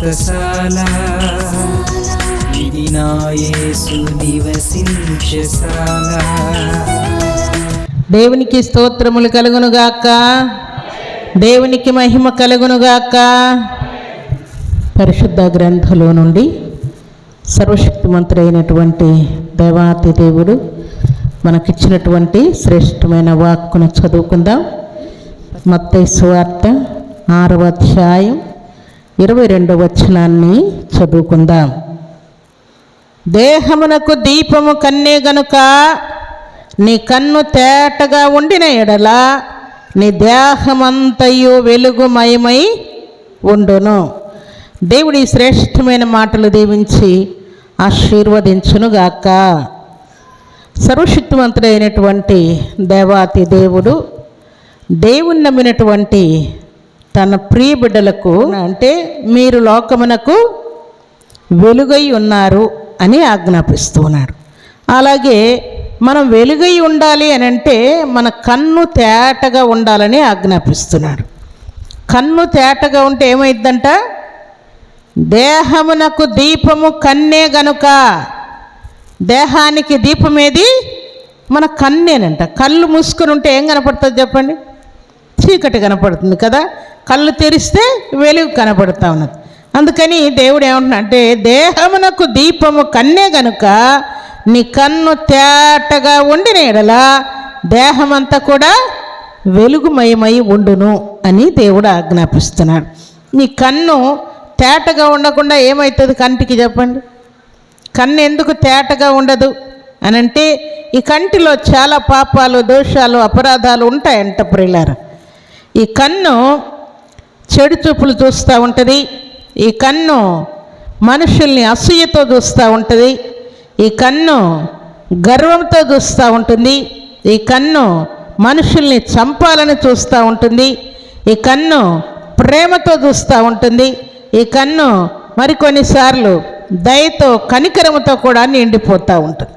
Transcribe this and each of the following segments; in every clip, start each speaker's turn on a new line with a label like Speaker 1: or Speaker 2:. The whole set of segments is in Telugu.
Speaker 1: వ్రతశాల ఇది నా యేసు నివసించశాల
Speaker 2: దేవునికి స్తోత్రములు కలుగునుగాక దేవునికి మహిమ కలుగునుగాక పరిశుద్ధ గ్రంథంలో నుండి సర్వశక్తిమంతుడైనటువంటి దేవాతి దేవుడు మనకిచ్చినటువంటి శ్రేష్టమైన వాక్కును చదువుకుందాం. మత్తయి వార్త ఆరవ అధ్యాయం ఇరవై రెండవ వచనాన్ని చదువుకుందాం. దేహమునకు దీపము కన్నే గనుక నీ కన్ను తేటగా ఉండిన ఎడల నీ దేహమంతయు వెలుగుమయమై ఉండును. దేవుడి శ్రేష్టమైన మాటలు దీవించి ఆశీర్వదించునుగాక. సర్వశక్తివంతుడైనటువంటి దేవాతి దేవుడు దేవుని నమ్మినటువంటి తన ప్రియ బిడ్డలకు అంటే మీరు లోకమునకు వెలుగై ఉన్నారు అని ఆజ్ఞాపిస్తున్నాడు అలాగే మనం వెలుగై ఉండాలి అని అంటే మన కన్ను తేటగా ఉండాలని ఆజ్ఞాపిస్తున్నాడు కన్ను తేటగా ఉంటే ఏమైందంట దేహమునకు దీపము కన్నే గనుక. దేహానికి దీపం ఏది మన కన్నేనంట. కళ్ళు మూసుకుని ఉంటే ఏం కనపడుతుంది చెప్పండి? చీకటి కనపడుతుంది కదా? కళ్ళు తెరిస్తే వెలుగు కనబడుతూ ఉన్నది. అందుకని దేవుడు ఏమంటున్నాడంటే దేహమునకు దీపము కన్నే గనుక నీ కన్ను తేటగా ఉండిన ఎడల దేహమంతా కూడా వెలుగుమయమై ఉండును అని దేవుడు ఆజ్ఞాపిస్తున్నాడు. నీ కన్ను తేటగా ఉండకుండా ఏమవుతుంది కంటికి చెప్పండి? కన్ను ఎందుకు తేటగా ఉండదు? అని అంటే ఈ కంటిలో చాలా పాపాలు దోషాలు అపరాధాలు ఉంటాయంట ప్రియులారా. ఈ కన్ను చెడు చూపులు చూస్తూ ఉంటుంది. ఈ కన్ను మనుషుల్ని అసూయతో చూస్తూ ఉంటుంది. ఈ కన్ను గర్వంతో చూస్తూ ఉంటుంది. ఈ కన్ను మనుషుల్ని చంపాలని చూస్తూ ఉంటుంది. ఈ కన్ను ప్రేమతో చూస్తూ ఉంటుంది. ఈ కన్ను మరికొన్నిసార్లు దయతో కనికరముతో కూడా నిండిపోతూ ఉంటుంది.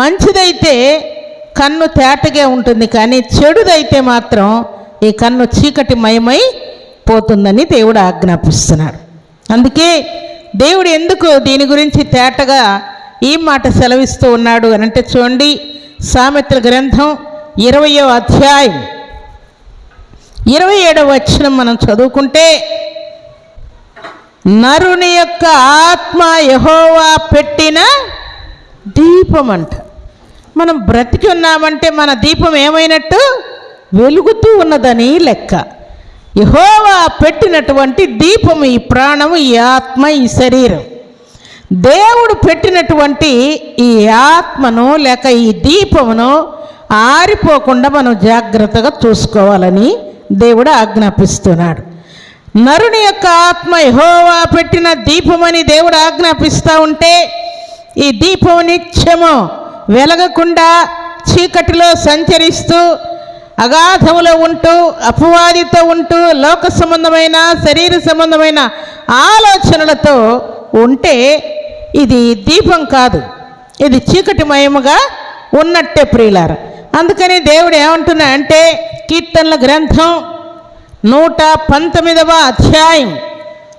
Speaker 2: మంచిదైతే కన్ను తేటగా ఉంటుంది కానీ చెడుదైతే మాత్రం ఈ కన్ను చీకటి మయమై పోతుందని దేవుడు ఆజ్ఞాపిస్తున్నాడు. అందుకే దేవుడు ఎందుకు దీని గురించి తేటగా ఈ మాట సెలవిస్తూ ఉన్నాడు అని అంటే చూడండి సామెతల గ్రంథం ఇరవయో అధ్యాయం. ఇరవై ఏడవ వచనం మనం చదువుకుంటే నరుని యొక్క ఆత్మ యహోవా పెట్టిన దీపం అంట. మనం బ్రతికి ఉన్నామంటే మన దీపం ఏమైనట్టు వెలుగుతూ ఉన్నదని లెక్క. యహోవా పెట్టినటువంటి దీపం ఈ ప్రాణము ఈ ఆత్మ ఈ శరీరం. దేవుడు పెట్టినటువంటి ఈ ఆత్మను లేక ఈ దీపమును ఆరిపోకుండా మనం జాగ్రత్తగా చూసుకోవాలని దేవుడు ఆజ్ఞాపిస్తున్నాడు. నరుని యొక్క ఆత్మ యహోవా పెట్టిన దీపమని దేవుడు ఆజ్ఞాపిస్తూ ఉంటే ఈ దీపం నిత్యము వెలగకుండా చీకటిలో సంచరిస్తూ అగాధములో ఉంటూ అపవాదితో ఉంటూ లోక సంబంధమైన శరీర సంబంధమైన ఆలోచనలతో ఉంటే ఇది దీపం కాదు. ఇది చీకటిమయముగా ఉన్నట్టే ప్రియులారు. అందుకని దేవుడు ఏమంటున్నా అంటే కీర్తనల గ్రంథం నూట పంతొమ్మిదవ అధ్యాయం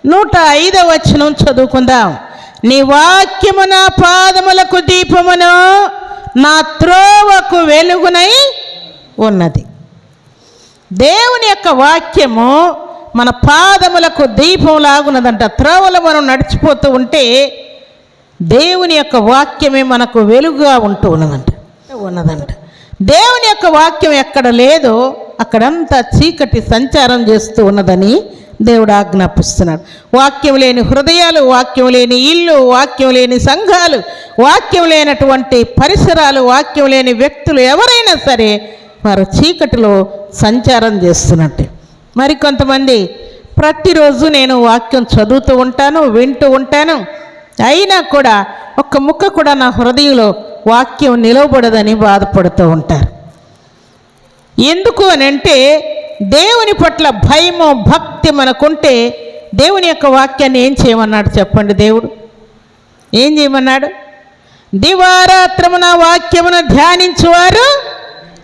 Speaker 2: నూట ఐదవ వచనం చదువుకుందాం. నీ వాక్యము నా పాదములకు దీపమును నా త్రోవకు వెలుగునై ఉన్నది. దేవుని యొక్క వాక్యము మన పాదములకు దీపం లాగున్నదంట మనం నడిచిపోతూ ఉంటే దేవుని యొక్క వాక్యమే మనకు వెలుగుగా ఉంటూ ఉన్నదంట. ఉన్నదంట. దేవుని యొక్క వాక్యం ఎక్కడ లేదో అక్కడంతా చీకటి సంచారం చేస్తూ ఉన్నదని దేవుడు ఆజ్ఞాపిస్తున్నాడు. వాక్యం లేని హృదయాలు వాక్యం లేని ఇల్లు వాక్యం లేని సంఘాలు వాక్యం లేనటువంటి పరిసరాలు వాక్యం లేని వ్యక్తులు ఎవరైనా సరే వారు చీకటిలో సంచారం చేస్తున్నట్టే. మరి కొంతమంది ప్రతిరోజు నేను వాక్యం చదువుతూ ఉంటాను వింటూ ఉంటాను. అయినా కూడా ఒక్క ముక్క కూడా నా హృదయంలో వాక్యం నిలవబడదని బాధపడుతూ ఉంటారు. ఎందుకు అని అంటే దేవుని పట్ల భయము భక్తి మనకుంటే దేవుని యొక్క వాక్యాన్ని ఏం చేయమన్నాడు చెప్పండి దేవుడు? ఏం చేయమన్నాడు? దివారాత్రమున వాక్యమును ధ్యానించువారు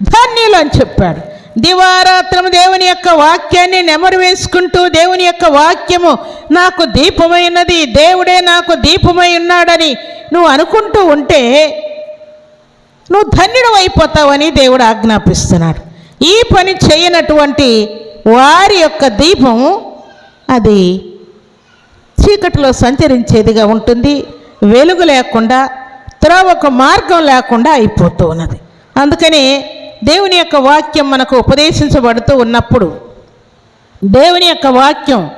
Speaker 2: ధన్యులు అని చెప్పాడు. దివారాత్రం దేవుని యొక్క వాక్యాన్ని నెమరు వేసుకుంటూ దేవుని యొక్క వాక్యము నాకు దీపమైనది దేవుడే నాకు దీపమై ఉన్నాడని నువ్వు అనుకుంటూ ఉంటే నువ్వు ధన్యుడు అయిపోతావని దేవుడు ఆజ్ఞాపిస్తున్నాడు. ఈ పని చేయనటువంటి వారి యొక్క దీపం అది చీకటిలో సంచరించేదిగా ఉంటుంది. వెలుగు లేకుండా త్రోవకు మార్గం లేకుండా అయిపోతూ ఉన్నది. అందుకని దేవుని యొక్క వాక్యం మనకు ఉపదేశించబడుతూ ఉన్నప్పుడు దేవుని యొక్క వాక్యం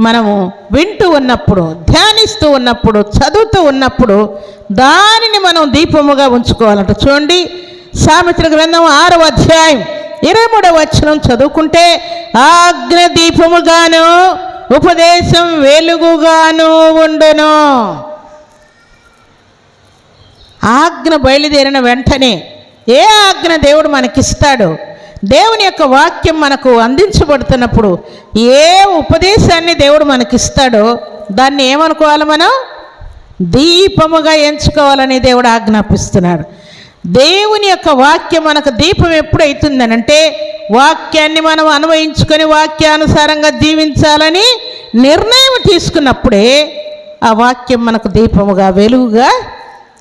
Speaker 2: మనము వింటూ ఉన్నప్పుడు ధ్యానిస్తూ ఉన్నప్పుడు చదువుతూ ఉన్నప్పుడు దానిని మనం దీపముగా ఉంచుకోవాలంట. చూడండి సామెతల గ్రంథం ఆరవ అధ్యాయం ఇరవై మూడవ వచనం చదువుకుంటే ఆగ్న దీపముగాను ఉపదేశం వెలుగుగాను ఉండును. ఆజ్ఞ బయలుదేరిన వెంటనే ఏ ఆజ్ఞ దేవుడు మనకిస్తాడో? దేవుని యొక్క వాక్యం మనకు అందించబడుతున్నప్పుడు ఏ ఉపదేశాన్ని దేవుడు మనకిస్తాడో దాన్ని ఏమనుకోవాలి మనం? దీపముగా ఎంచుకోవాలని దేవుడు ఆజ్ఞాపిస్తున్నాడు. దేవుని యొక్క వాక్యం మనకు దీపం ఎప్పుడైతుందనంటే వాక్యాన్ని మనం అన్వయించుకొని వాక్యానుసారంగా జీవించాలని నిర్ణయం తీసుకున్నప్పుడే ఆ వాక్యం మనకు దీపముగా వెలుగుగా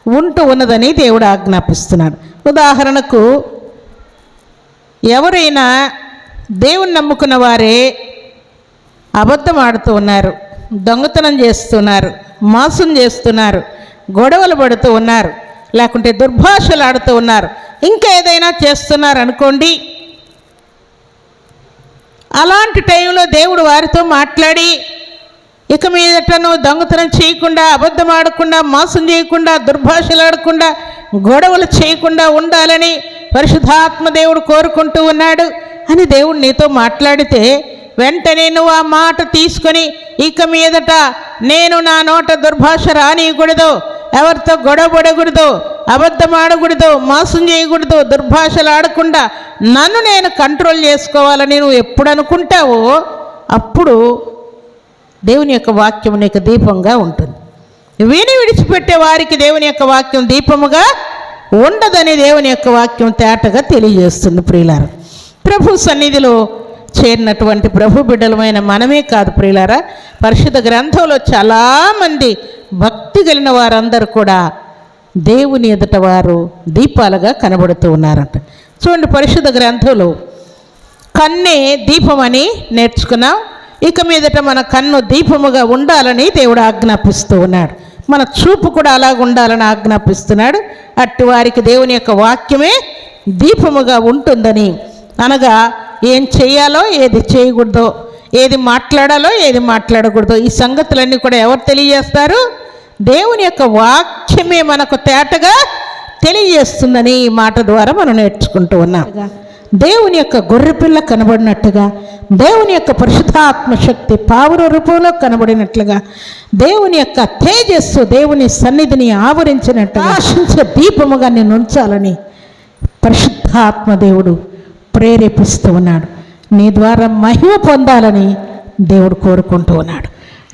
Speaker 2: ఉంటూ ఉన్నదని దేవుడు ఆజ్ఞాపిస్తున్నాడు. ఉదాహరణకు ఎవరైనా దేవుని నమ్ముకున్న వారే అబద్ధం ఆడుతూ ఉన్నారు దొంగతనం చేస్తున్నారు మోసం చేస్తున్నారు గొడవలు పడుతూ ఉన్నారు లేకుంటే దుర్భాషలు ఆడుతూ ఉన్నారు ఇంకా ఏదైనా చేస్తున్నారు అనుకోండి. అలాంటి టైంలో దేవుడు వారితో మాట్లాడి ఇక మీదట నువ్వు దొంగతనం చేయకుండా అబద్ధం ఆడకుండా మోసం చేయకుండా దుర్భాషలు ఆడకుండా గొడవలు చేయకుండా ఉండాలని పరిశుద్ధాత్మ దేవుడు కోరుకుంటూ ఉన్నాడు. అని దేవుడు నీతో మాట్లాడితే వెంటనే నువ్వు ఆ మాట తీసుకొని ఇక మీదట నేను నా నోట దుర్భాష రానియకూడదు ఎవరితో గొడవ పడకూడదు అబద్ధం ఆడకూడదు మోసం చేయకూడదు దుర్భాషలు ఆడకుండా నన్ను నేను కంట్రోల్ చేసుకోవాలని నువ్వు ఎప్పుడు అనుకుంటావో అప్పుడు దేవుని యొక్క వాక్యం నీకు దీపంగా ఉంటుంది. విని విడిచిపెట్టే వారికి దేవుని యొక్క వాక్యం దీపముగా ఉండదని దేవుని యొక్క వాక్యం తేటగా తెలియజేస్తుంది ప్రియులారు. ప్రభు సన్నిధిలో చేరినటువంటి ప్రభు బిడ్డలమైన మనమే కాదు ప్రియులారా. పరిశుద్ధ గ్రంథంలో చాలామంది భక్తి కలిగిన వారందరూ కూడా దేవుని ఎదుట వారు దీపాలుగా కనబడుతూ ఉన్నారంట. చూడండి పరిశుద్ధ గ్రంథంలో కన్నే దీపమని నేర్చుకున్నాం. ఇక మీదట మన కన్ను దీపముగా ఉండాలని దేవుడు ఆజ్ఞాపిస్తూ ఉన్నాడు. మన చూపు కూడా అలాగ ఉండాలని ఆజ్ఞాపిస్తున్నాడు. అట్టి వారికి దేవుని యొక్క వాక్యమే దీపముగా ఉంటుందని. అనగా ఏం చేయాలో ఏది చేయకూడదో ఏది మాట్లాడాలో ఏది మాట్లాడకూడదో ఈ సంగతులన్నీ కూడా ఎవరు తెలియజేస్తారు? దేవుని యొక్క వాక్యమే మనకు తేటగా తెలియజేస్తుందని ఈ మాట ద్వారా మనం నేర్చుకుంటూ ఉన్నాం. దేవుని యొక్క గొర్రెపిల్ల కనబడినట్టుగా దేవుని యొక్క పరిశుద్ధాత్మ శక్తి పావుర రూపంలో కనబడినట్లుగా దేవుని యొక్క తేజస్సు దేవుని సన్నిధిని ఆవరించినట్టు ఆశించే దీపముగా నేను ఉంచాలని పరిశుద్ధాత్మ దేవుడు ప్రేరేపిస్తూ ఉన్నాడు. నీ ద్వారా మహిమ పొందాలని దేవుడు కోరుకుంటూ ఉన్నాడు.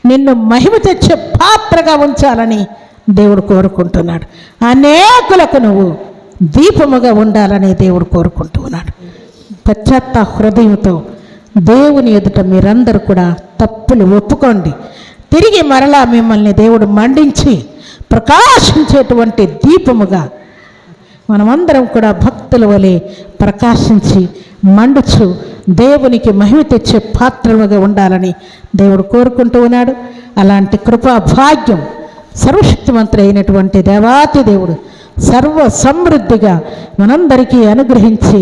Speaker 2: నిన్ను మహిమ తెచ్చే పాత్రగా ఉంచాలని దేవుడు కోరుకుంటున్నాడు. అనేకులకు నువ్వు దీపముగా ఉండాలని దేవుడు కోరుకుంటూ ఉన్నాడు. పశ్చాత్త హృదయంతో దేవుని ఎదుట మీరందరూ కూడా తప్పులు ఒప్పుకోండి. తిరిగి మరలా మిమ్మల్ని దేవుడు మండించి ప్రకాశించేటువంటి దీపముగా మనమందరం కూడా భక్తుల వలె ప్రకాశించి మండుచు దేవునికి మహిమ తెచ్చే పాత్రలుగా ఉండాలని దేవుడు కోరుకుంటూ ఉన్నాడు. అలాంటి కృపా భాగ్యం సర్వశక్తిమంతుడు అయినటువంటి దేవాతి దేవుడు సర్వ సమృద్ధిగా మనందరికీ అనుగ్రహించి